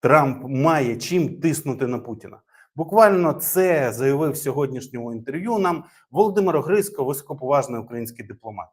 Трамп має чим тиснути на Путіна. Буквально це заявив в сьогоднішньому інтерв'ю нам Володимир Огризко, високоповажний український дипломат.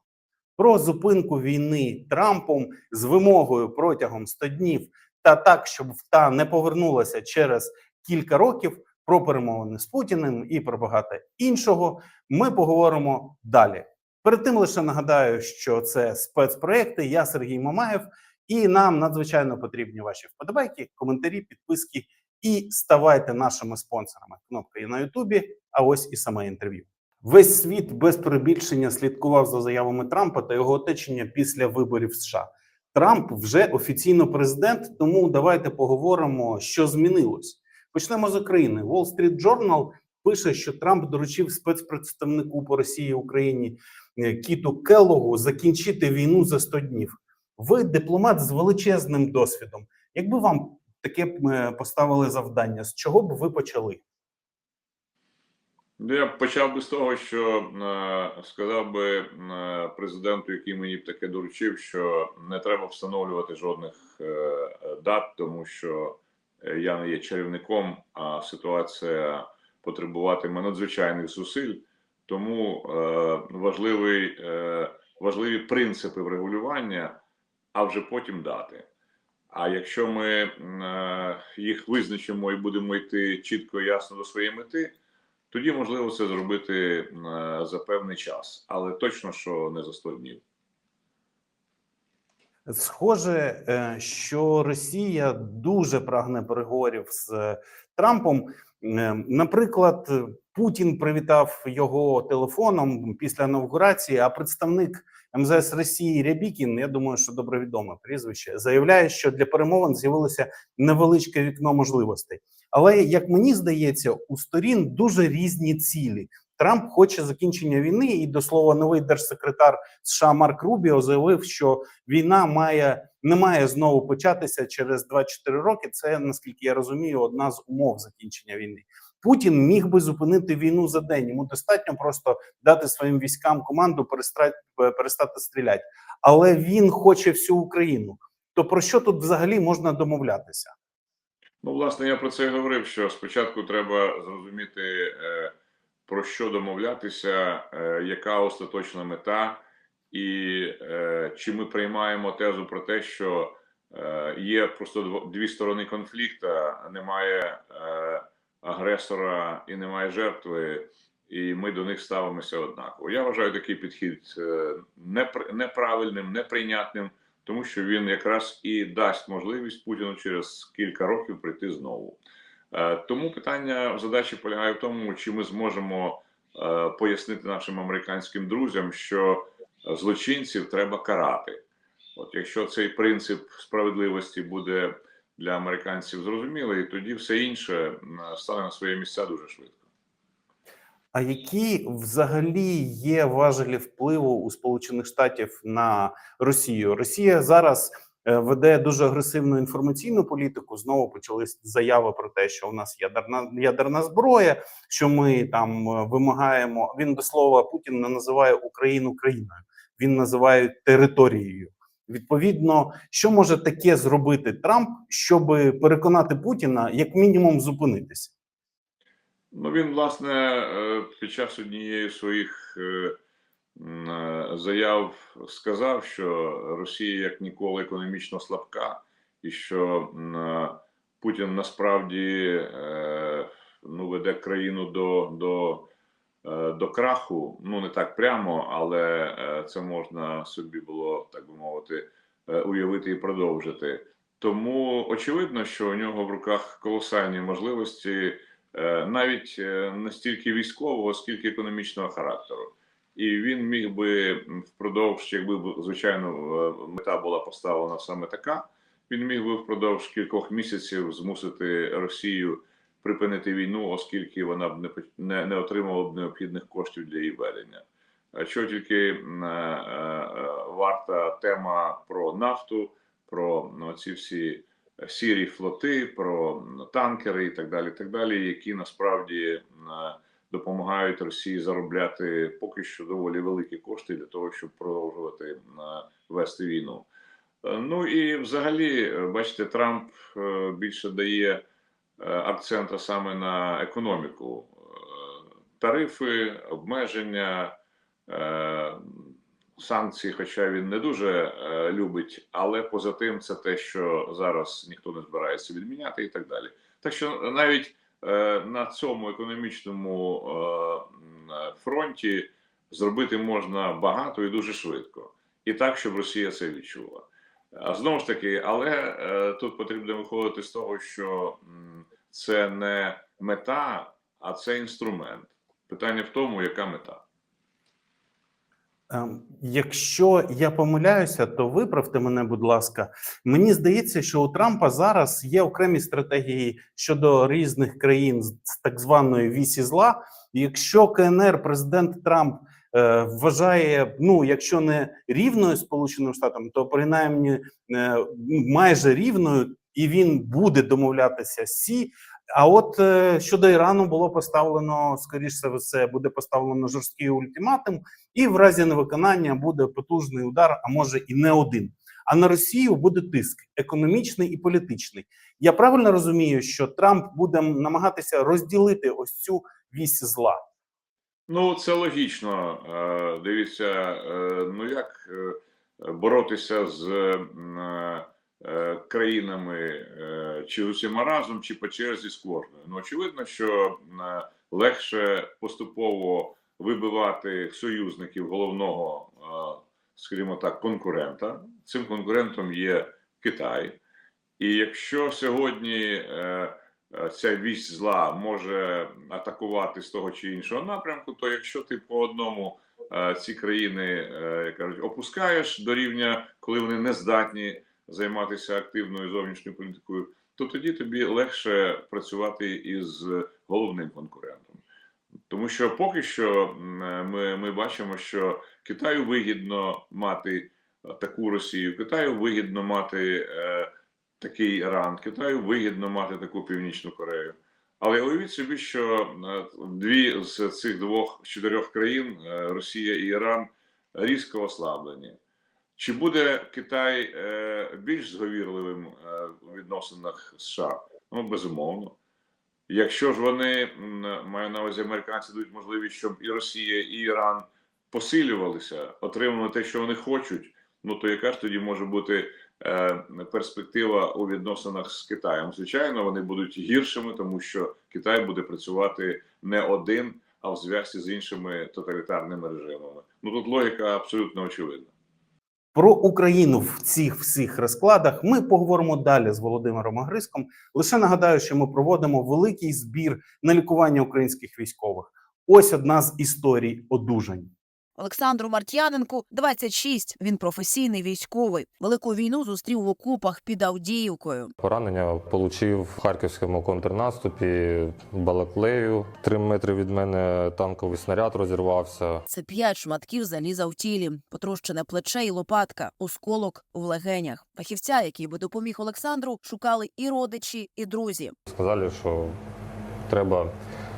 Про зупинку війни Трампом з вимогою протягом 100 днів та так, щоб та не повернулася через кілька років. Про перемовини з Путіним і про багато іншого ми поговоримо далі. Перед тим лише нагадаю, що це спецпроекти. Я Сергій Мамаєв, і нам надзвичайно потрібні ваші вподобайки, коментарі, підписки і ставайте нашими спонсорами. Кнопка є на Ютубі. А ось і саме інтерв'ю. Весь світ без перебільшення слідкував за заявами Трампа та його оточення після виборів США. Трамп вже офіційно президент. Тому давайте поговоримо, що змінилось. Почнемо з України. Wall Street Journal пише, що Трамп доручив спецпредставнику по Росії Україні е, Кіту Келлогу закінчити війну за 100 днів. Ви дипломат з величезним досвідом. Якби вам таке е, поставили завдання, з чого б ви почали? Ну, Я б почав би з того, що е, сказав би е, президенту, який мені б таке доручив, що не треба встановлювати жодних дат, тому що я не є чарівником, а ситуація потребуватиме надзвичайних зусиль. Тому важливий, важливі принципи врегулювання, а вже потім дати. А якщо ми е, їх визначимо і будемо йти чітко і ясно до своєї мети, тоді можливо це зробити е, за певний час, але точно що не за 100 днів. Схоже, е, що Росія дуже прагне переговорів з Трампом. Наприклад, Путін привітав його телефоном після інаугурації, а представник МЗС Росії Рябікін, я думаю, що добре відоме прізвище, заявляє, що для перемовин з'явилося невеличке вікно можливостей. Але як мені здається, у сторін дуже різні цілі. Трамп хоче закінчення війни, і до слова, новий держсекретар США Марк Рубіо заявив, що війна має не має знову початися через 24 роки. Це наскільки я розумію, одна з умов закінчення війни. Путін міг би зупинити війну за день. Йому достатньо просто дати своїм військам команду перестати, перестати стріляти. Але він хоче всю Україну. То про що тут взагалі можна домовлятися? Ну, власне, я про це і говорив. Що спочатку треба зрозуміти, е, про що домовлятися, е, яка остаточна мета, і е, чи ми приймаємо тезу про те, що е, є просто дві сторони конфлікту, немає е, агресора і немає жертви, і ми до них ставимося однаково. Я вважаю такий підхід е, неправильним, неприйнятним, тому що він якраз і дасть можливість Путіну через кілька років прийти знову. Е, Тому питання задачі полягає в тому, чи ми зможемо е, пояснити нашим американським друзям, що злочинців треба карати. От якщо цей принцип справедливості буде для американців зрозумілий, тоді все інше стане на свої місця дуже швидко. А які взагалі є важелі впливу у Сполучених Штатів на Росію? Росія зараз е, веде дуже агресивну інформаційну політику. Знову почались заяви про те, що у нас ядерна ядерна зброя, що ми там е, вимагаємо. Він до слова Путін не називає Україну країною, він називає територією. Відповідно, що може таке зробити Трамп, щоб переконати Путіна як мінімум зупинитися? Ну він власне е, під час однієї своїх е, е, заяв сказав, що Росія як ніколи економічно слабка, і що Путін насправді ну веде країну до, до, до краху. Ну не так прямо, але е, це можна собі було так би мовити е, уявити і продовжити. Тому очевидно, що у нього в руках колосальні можливості е, навіть е, не стільки військового, скільки економічного характеру. І він міг би впродовж, якби звичайно е, мета була поставлена саме така, він міг би впродовж кількох місяців змусити Росію припинити війну, оскільки вона б не не, не отримала б необхідних коштів для її ведення. Що тільки е, е, варта тема про нафту, про ну, ці всі сірі флоти, про танкери і так далі, так далі, які насправді е, допомагають Росії заробляти поки що доволі великі кошти для того, щоб продовжувати е, вести війну. Е, Ну і взагалі, е, бачите, Трамп е, більше дає акцента саме на економіку. Е, Тарифи, обмеження, е, санкції, хоча він не дуже е, любить, але поза тим, це те, що зараз ніхто не збирається відміняти, і так далі. Так що навіть е, на цьому економічному е, фронті зробити можна багато і дуже швидко, і так, щоб Росія це відчула. Знову ж таки, але е, тут потрібно виходити з того, що це не мета, а це інструмент. Питання в тому, яка мета. Ем, Якщо я помиляюся, то виправте мене, будь ласка. Мені здається, що у Трампа зараз є окремі стратегії щодо різних країн з так званої вісі зла. Якщо КНР президент Трамп е, вважає, ну якщо не рівною Сполученим Штатам, то принаймні е, майже рівною, і він буде домовлятися Сі. А от е, щодо Ірану було поставлено скоріше за все, буде поставлено жорсткий ультиматум, і в разі невиконання буде потужний удар, а може і не один. А на Росію буде тиск економічний і політичний. Я правильно розумію, що Трамп буде намагатися розділити ось цю вісь зла. Ну, це логічно. Е, Дивіться, е, ну як боротися з країнами е, чи усіма разом, чи по черзі з кожною. Ну, очевидно, що е, легше поступово вибивати союзників головного, е, скажімо так, конкурента. Цим конкурентом є Китай. І якщо сьогодні е, е, ця вісь зла може атакувати з того чи іншого напрямку, то якщо ти по одному е, ці країни е, як кажуть, опускаєш до рівня, коли вони не здатні займатися активною зовнішньою політикою, то тоді тобі легше працювати із головним конкурентом. Тому що поки що ми, ми бачимо, що Китаю вигідно мати таку Росію, Китаю вигідно мати е, такий Іран, Китаю вигідно мати таку Північну Корею. Але уявіть собі, що е, дві з цих двох чотирьох країн е, Росія і Іран різко ослаблені. Чи буде Китай е, більш зговірливим е, у відносинах США? Ну, безумовно. Якщо ж вони маю на увазі американці дають можливість, щоб і Росія, і Іран посилювалися, отримали те, що вони хочуть, ну то яка ж тоді може бути е, перспектива у відносинах з Китаєм? Звичайно, вони будуть гіршими, тому що Китай буде працювати не один, а в зв'язці з іншими тоталітарними режимами. Ну тут логіка абсолютно очевидна. Про Україну в цих всіх розкладах ми поговоримо далі з Володимиром Агриском. Лише нагадаю, що ми проводимо великий збір на лікування українських військових. Ось одна з історій одужань. Олександру Мартяненку 26. Він професійний військовий. Велику війну зустрів в окопах під Авдіївкою. Поранення отримав в харківському контрнаступі Балаклею. Три метри від мене танковий снаряд розірвався. Це п'ять шматків заліза в тілі, потрощене плече і лопатка, осколок в легенях. Фахівця, який би допоміг Олександру, шукали і родичі, і друзі. Сказали, що треба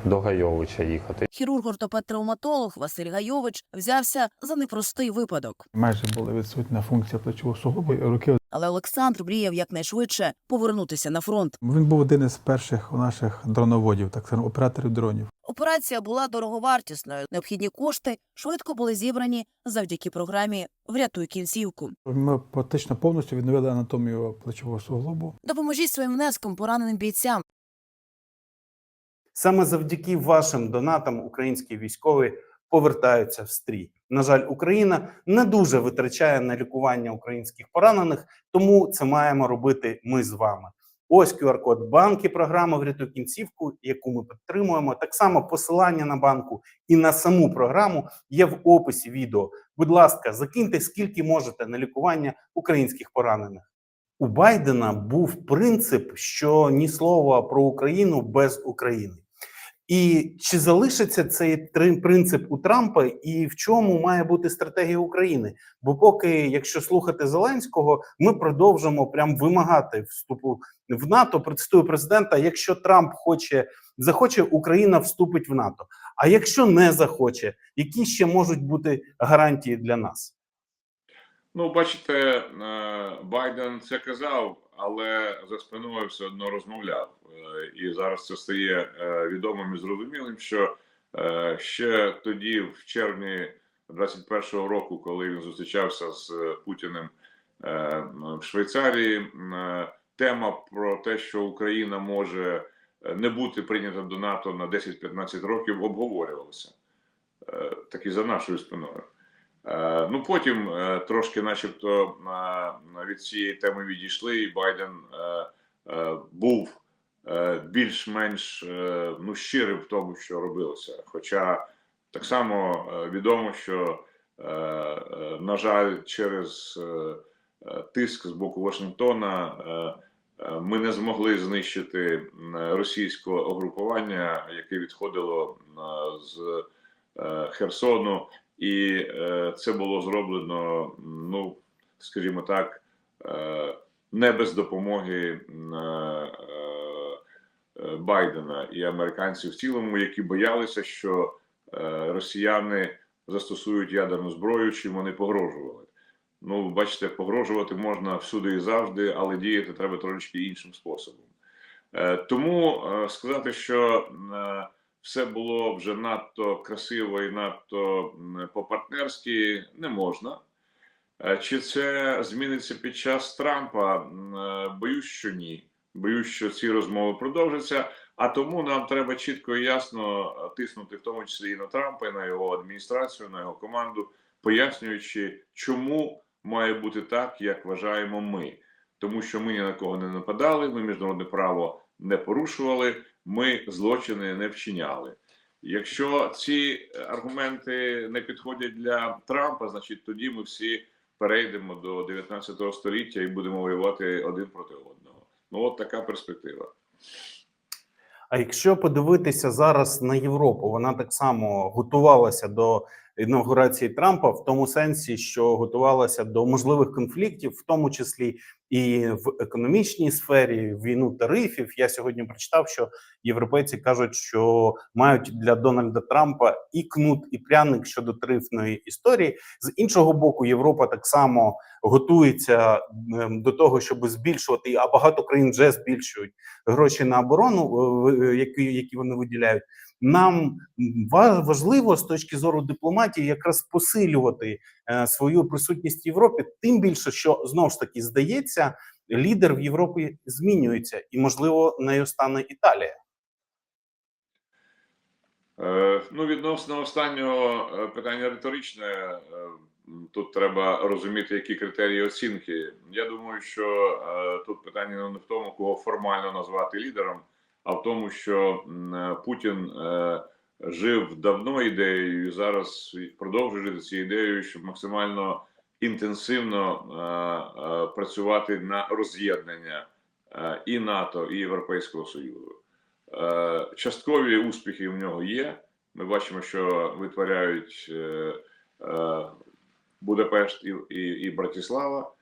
до Гайовича їхати. Хірург-ортопед-травматолог Василь Гайович взявся за непростий випадок. майже була відсутня функція плечового суглобу і руки. Але Олександр мріяв якнайшвидше повернутися на фронт. Він був один із перших наших дроноводів, так само операторів дронів. Операція була дороговартісною. Необхідні кошти швидко були зібрані завдяки програмі Врятуй кінцівку. Ми практично повністю відновили анатомію плечового суглобу. Допоможіть своїм внеском пораненим бійцям. Саме завдяки вашим донатам українські військові повертаються в стрій. На жаль, Україна не дуже витрачає на лікування українських поранених, тому це маємо робити ми з вами. Ось QR-код банки програми «Врятуй кінцівку, яку ми підтримуємо. Так само посилання на банку і на саму програму є в описі відео. Будь ласка, закиньте скільки можете на лікування українських поранених. У Байдена був принцип, що ні слова про Україну без України. І чи залишиться цей принцип у Трампа, і в чому має бути стратегія України? Бо поки, якщо слухати Зеленського, ми продовжимо прям вимагати вступу в НАТО. Процитую президента: якщо Трамп хоче захоче, Україна вступить в НАТО. А якщо не захоче, які ще можуть бути гарантії для нас? Ну, бачите, е, Байден це казав, але за спиною все одно розмовляв. Е, І зараз це стає е, відомим і зрозумілим, що е, ще тоді, в червні 21-го року, коли він зустрічався з Путіним в Швейцарії, тема про те, що Україна може не бути прийнята до НАТО на 10-15 років, обговорювалася. Так і за нашою спиною. Е, Ну потім е, трошки, начебто, на- на від цієї теми відійшли, і Байден е, е, був е, більш-менш е, ну, щирим в тому, що робилося. Хоча так само е, відомо, що, е, е, на жаль, через е, е, тиск з боку Вашингтона е, е, ми не змогли знищити російського угрупування, яке відходило з е, Херсону. І е, це було зроблено, ну скажімо так, е, не без допомоги е, е, Байдена і американців в цілому, які боялися, що е, росіяни застосують ядерну зброю, чим вони погрожували. Ну, бачите, погрожувати можна всюди і завжди, але діяти треба трошечки іншим способом. Е, тому е, сказати, що е, все було вже надто красиво і надто по-партнерськи не можна. Е, Чи це зміниться під час Трампа? Е, Боюсь, що ні. Боюсь, що ці розмови продовжаться. А тому нам треба чітко і ясно е, тиснути, в тому числі і на Трампа, і на його адміністрацію, на його команду, пояснюючи, чому має бути так, як вважаємо ми. Тому що ми ні на кого не нападали, ми міжнародне право не порушували, ми злочини не вчиняли. Якщо ці аргументи не підходять для Трампа, значить тоді ми всі перейдемо до 19 століття і будемо воювати один проти одного. Ну от така перспектива. А якщо подивитися зараз на Європу, вона так само готувалася до інаугурації Трампа в тому сенсі, що готувалася до можливих конфліктів, в тому числі і в економічній сфері, війну тарифів. Я сьогодні прочитав, що європейці кажуть, що мають для Дональда Трампа і кнут, і пряник щодо тарифної історії. З іншого боку, Європа так само готується ем, до того, щоб збільшувати, а багато країн вже збільшують гроші на оборону, е, е, які, які вони виділяють. Нам важливо з точки зору дипломатії якраз посилювати е, свою присутність в Європі, тим більше, що знов ж таки здається, лідер в Європі змінюється, і можливо нею стане Італія. Е, ну, відносно останнього е, питання риторичне. Тут треба розуміти, які критерії оцінки. Я думаю, що тут питання не в тому, кого формально назвати лідером, а в тому, що е, Путін е, жив давно ідеєю і зараз продовжує жити цією ідеєю, щоб максимально інтенсивно е, працювати на роз'єднання і НАТО, і Європейського Союзу. Часткові успіхи в нього є. Ми бачимо, що витворяють Будапешт і, і, і Братислава.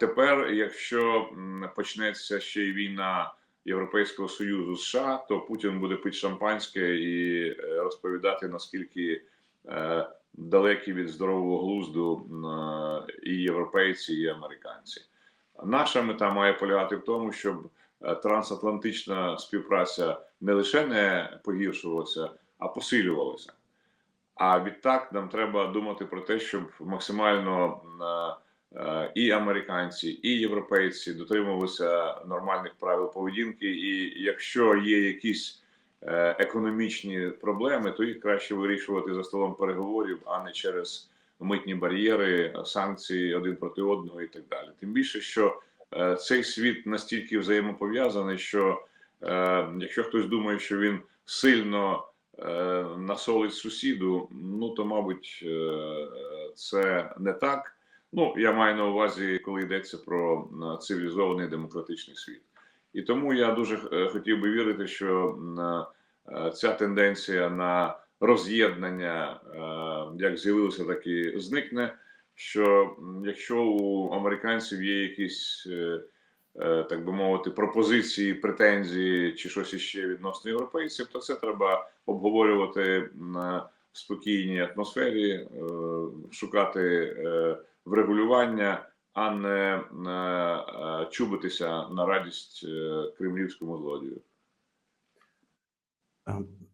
Тепер, якщо почнеться ще й війна Європейського Союзу США, то Путін буде пити шампанське і е, розповідати, наскільки е, далекі від здорового глузду е, і європейці, і американці. Наша мета має полягати в тому, щоб трансатлантична співпраця не лише не погіршувалася, а посилювалася. А відтак нам треба думати про те, щоб максимально і американці, і європейці дотримувалися нормальних правил поведінки. І якщо є якісь е, економічні проблеми, то їх краще вирішувати за столом переговорів, а не через митні бар'єри, санкції один проти одного і так далі. Тим більше, що е, цей світ настільки взаємопов'язаний, що е, якщо хтось думає, що він сильно е, насолить сусіду, ну то мабуть е, це не так. Ну я маю на увазі, коли йдеться про цивілізований демократичний світ. І тому я дуже е, хотів би вірити, що е, ця тенденція на роз'єднання е, як з'явилося, так і зникне. Що якщо у американців є якісь, так би мовити, пропозиції, претензії чи щось іще відносно європейців, то це треба обговорювати на спокійній атмосфері, шукати врегулювання, а не е, чубитися на радість е, кремлівському злодію.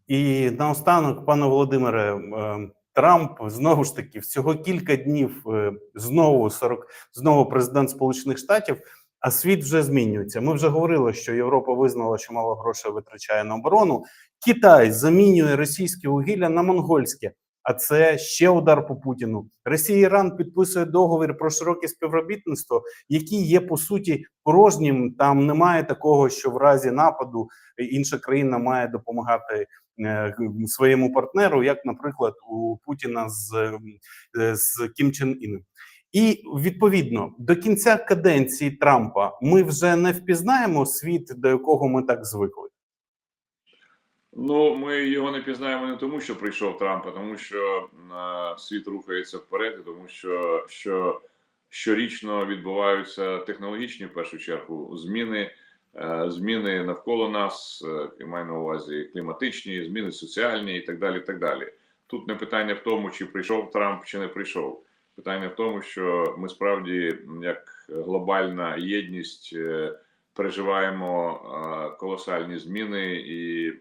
І наостанок, пане Володимире, е, Трамп знову ж таки всього кілька днів знову 40, знову президент Сполучених Штатів. А світ вже змінюється. Ми вже говорили, що Європа визнала, що мало грошей витрачає на оборону. Китай замінює російське вугілля на монгольське. А це ще удар по Путіну. Росія і Іран підписує договір про широке співробітництво, який є по суті порожнім. Там немає такого, що в разі нападу інша країна має допомагати е, своєму партнеру, як, наприклад, у Путіна з, е, з Кім Чен Іном. І відповідно до кінця каденції Трампа ми вже не впізнаємо світ, до якого ми так звикли. Ну, ми його не пізнаємо не тому, що прийшов Трамп, а тому що е, світ рухається вперед, і тому що, що щорічно відбуваються технологічні в першу чергу зміни, е, зміни навколо нас, е, я маю на увазі кліматичні, зміни соціальні і так далі. так далі. Тут не питання в тому, чи прийшов Трамп, чи не прийшов. Питання в тому, що ми справді, як глобальна єдність, е, переживаємо колосальні зміни, і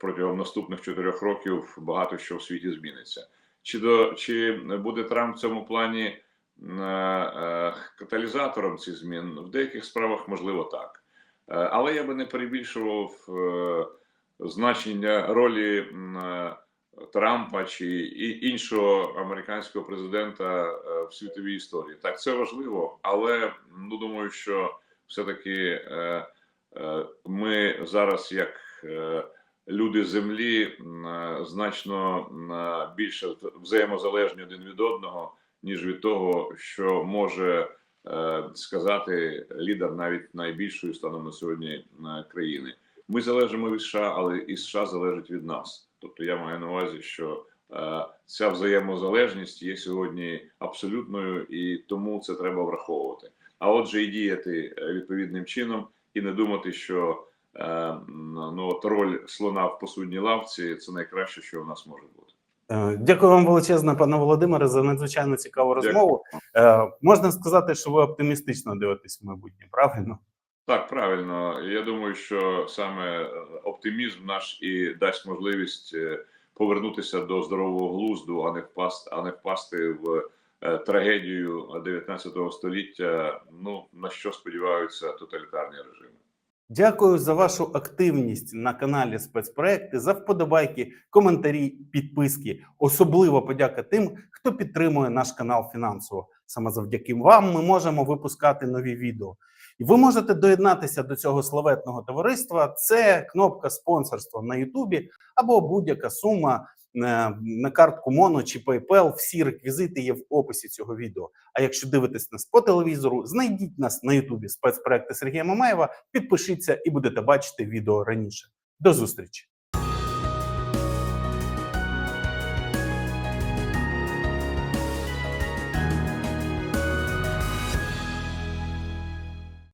протягом наступних чотирьох років багато що в світі зміниться. Чи до чи буде Трамп в цьому плані каталізатором цих змін? В деяких справах можливо так, Е, але я би не перебільшував е, значення ролі Трампа чи іншого американського президента е, в світовій історії. Так, це важливо, але ну думаю, що все-таки е, е, ми зараз, як е, люди землі, значно більше взаємозалежні один від одного, ніж від того, що може сказати лідер навіть найбільшої станом на сьогодні країни. Ми залежимо від США, але і США залежить від нас. Тобто я маю на увазі, що ця взаємозалежність є сьогодні абсолютною, і тому це треба враховувати. А отже, і діяти е, відповідним чином, і не думати, що е, ну от роль слона в посудній лавці це найкраще, що в нас може бути. Е, Дякую вам величезно, пане Володимире, за надзвичайно цікаву розмову. Е, Можна сказати, що ви оптимістично дивитесь в майбутнє, правильно? Так, правильно. Я думаю, що саме оптимізм наш і дасть можливість повернутися до здорового глузду, а не впасти, а не впасти в трагедію 19 століття. Ну на що сподіваються тоталітарні режими. Дякую за вашу активність на каналі спецпроекти, за вподобайки, коментарі, підписки. Особливо подяка тим, хто підтримує наш канал фінансово. Саме завдяки вам ми можемо випускати нові відео. І ви можете доєднатися до цього славетного товариства. Це кнопка спонсорства на Ютубі або будь-яка сума е, на картку Моно чи PayPal. Всі реквізити є в описі цього відео. А якщо дивитесь нас по телевізору, знайдіть нас на Ютубі спецпроекти Сергія Мамаєва, підпишіться і будете бачити відео раніше. До зустрічі!